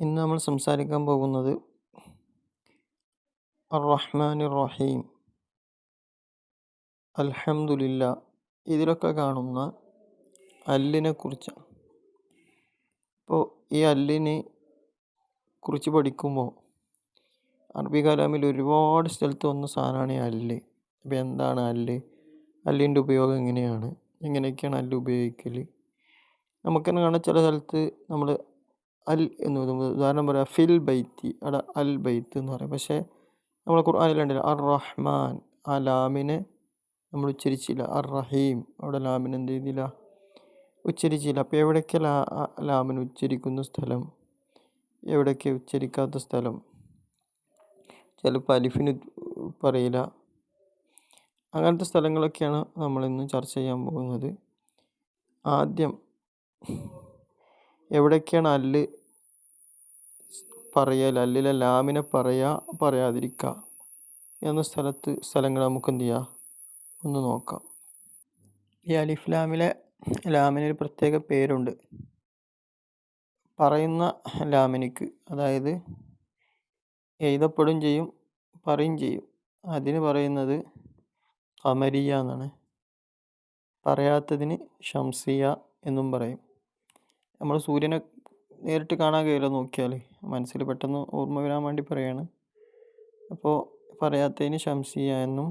ഇന്ന് നമ്മൾ സംസാരിക്കാൻ പോകുന്നത് അർ-റഹ്മാൻ റഹീം അൽഹമുല്ല ഇതിലൊക്കെ കാണുന്ന അല്ലിനെ കുറിച്ചാണ്. ഇപ്പോൾ ഈ അല്ലിനെ കുറിച്ച് പഠിക്കുമ്പോൾ അറബി കലാമിൽ ഒരുപാട് സ്ഥലത്ത് വന്ന സാധനമാണ് ഈ അല്ല്. അപ്പോൾ എന്താണ് അല്ല്? അല്ലിന്റെ ഉപയോഗം എങ്ങനെയാണ്? എങ്ങനെയൊക്കെയാണ് അല്ല് ഉപയോഗിക്കൽ നമുക്ക് തന്നെ കാണാം ചില സ്ഥലത്ത് നമ്മൾ അൽ എന്ന് പറയുമ്പോൾ ഉദാഹരണം പറയാം ഫിൽ ബൈത്തി അവിടെ അൽ ബൈത്ത് എന്ന് പറയും. പക്ഷേ നമ്മൾ ഖുർആാനിലുണ്ടല്ലോ അർ റഹ്മാൻ ആ ലാമിനെ നമ്മൾ ഉച്ചരിച്ചില്ല. അർ റഹീം അവിടെ ലാമിന് എന്ത് ചെയ്തില്ല ഉച്ചരിച്ചില്ല. അപ്പോൾ എവിടെയൊക്കെ ലാ ലാമിന് ഉച്ചരിക്കുന്ന സ്ഥലം? എവിടെയൊക്കെ ഉച്ചരിക്കാത്ത സ്ഥലം? ചിലപ്പോൾ അലിഫിന് പറയില്ല. അങ്ങനത്തെ സ്ഥലങ്ങളൊക്കെയാണ് നമ്മളിന്ന് ചർച്ച ചെയ്യാൻ പോകുന്നത്. ആദ്യം എവിടെയൊക്കെയാണ് അല്ല് പറയൽ അല്ലിലെ ലാമിനെ പറയുക പറയാതിരിക്കുക എന്ന സ്ഥലത്ത് സ്ഥലങ്ങൾ നമുക്ക് എന്ത് ചെയ്യാം? ഒന്ന് നോക്കാം. ഈ അലിഫ് ലാമിലെ ലാമിന് ഒരു പ്രത്യേക പേരുണ്ട്. പറയുന്ന ലാമിനിക്ക് അതായത് എഴുതപ്പെടും ചെയ്യും പറയും ചെയ്യും. അതിന് പറയുന്നത് കമരിയ എന്നാണ്. പറയാത്തതിന് ഷംസിയ എന്നും പറയും. നമ്മൾ സൂര്യനെ നേരിട്ട് കാണാൻ കഴിയില്ല നോക്കിയാൽ മനസ്സിൽ പെട്ടെന്ന് ഓർമ്മ വരാൻ വേണ്ടി പറയാണ്. അപ്പോൾ പറയാത്തതിന് ഷംസിയ എന്നും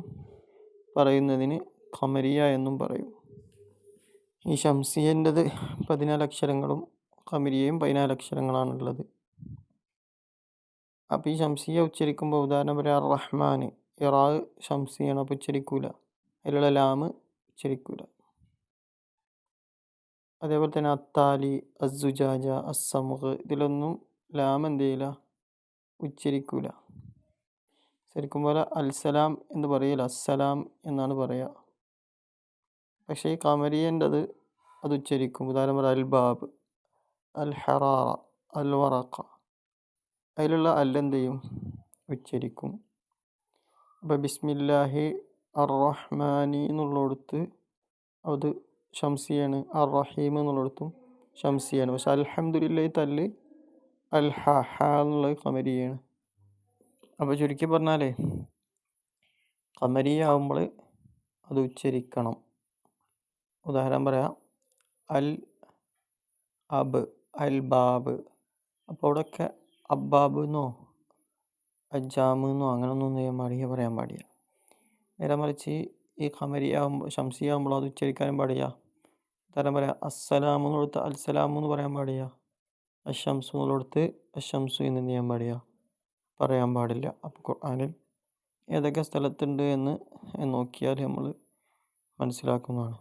പറയുന്നതിന് ഖമരിയ എന്നും പറയും. ഈ ഷംസിയന്റെത് പതിനാല് അക്ഷരങ്ങളും ഖമരിയയും പതിനാല് അക്ഷരങ്ങളാണുള്ളത്. അപ്പോൾ ഈ ഷംസിയ ഉച്ചരിക്കുമ്പോൾ ഉദാഹരണം പറയാം റഹ്മാൻ ഇറാ ഷംസിയാണ് അപ്പോൾ ഉച്ചരിക്കൂല. അതിലുള്ള ലാമ് ഉച്ചരിക്കൂല. അതേപോലെ തന്നെ അത്താലി അസുജാജ അസമുഖ് ഇതിലൊന്നും ലാം എന്ത് ചെയ്യില്ല ഉച്ചരിക്കൂല. ശരിക്കും പോലെ അൽസലാം എന്ന് പറയില്ല അസ്സലാം എന്നാണ് പറയുക പക്ഷേ ഈ കമരിയന്റെ അത് ഉച്ചരിക്കും. ഉദാഹരണം പറയാം അൽബാബ് അൽ ഹറാറ അൽ വറക്ക അതിലുള്ള അല്ലെന്ത് ചെയ്യും? ഉച്ചരിക്കും. അപ്പോൾ ബിസ്മില്ലാഹി അർ റഹ്മാനി എന്നുള്ളിടത്ത് അത് ഷംസിയാണ്. അർ റഹീം എന്നുള്ളിടത്തും ഷംസിയാണ്. പക്ഷെ അൽഹംദുലില്ല തല്ല് അൽ ഹ എന്നുള്ളത് കമരിയാണ് അപ്പോൾ ചുരുക്കി പറഞ്ഞാലേ കമരിയാവുമ്പോൾ അത് ഉച്ചരിക്കണം. ഉദാഹരണം പറയാം അൽ അബ് അൽ ബാബ്. അപ്പോൾ അവിടെയൊക്കെ അബ്ബാബ് എന്നോ അജാമ് എന്നോ അങ്ങനെയൊന്നും ചെയ്യാൻ പാടില്ല പറയാൻ പാടില്ല. നേരെ മറിച്ച് ഈ ഖമരിയാകുമ്പോൾ ഷംസിയാകുമ്പോൾ അത് ഉച്ചരിക്കാനും പാടില്ല. ഉദാഹരണം പറയാം കൊടുത്ത് അൽസലാം എന്ന് പറയാൻ പാടില്ല. അഷംസു എന്നുള്ളടുത്ത് അഷംസു എന്ന് ചെയ്യാൻ പാടില്ല? പറയാൻ പാടില്ല. അപ്പോൾ ഖുർആനിൽ ഏതൊക്കെ സ്ഥലത്തുണ്ട് എന്ന് നോക്കിയാൽ നമ്മൾ മനസ്സിലാക്കുന്നതാണ്.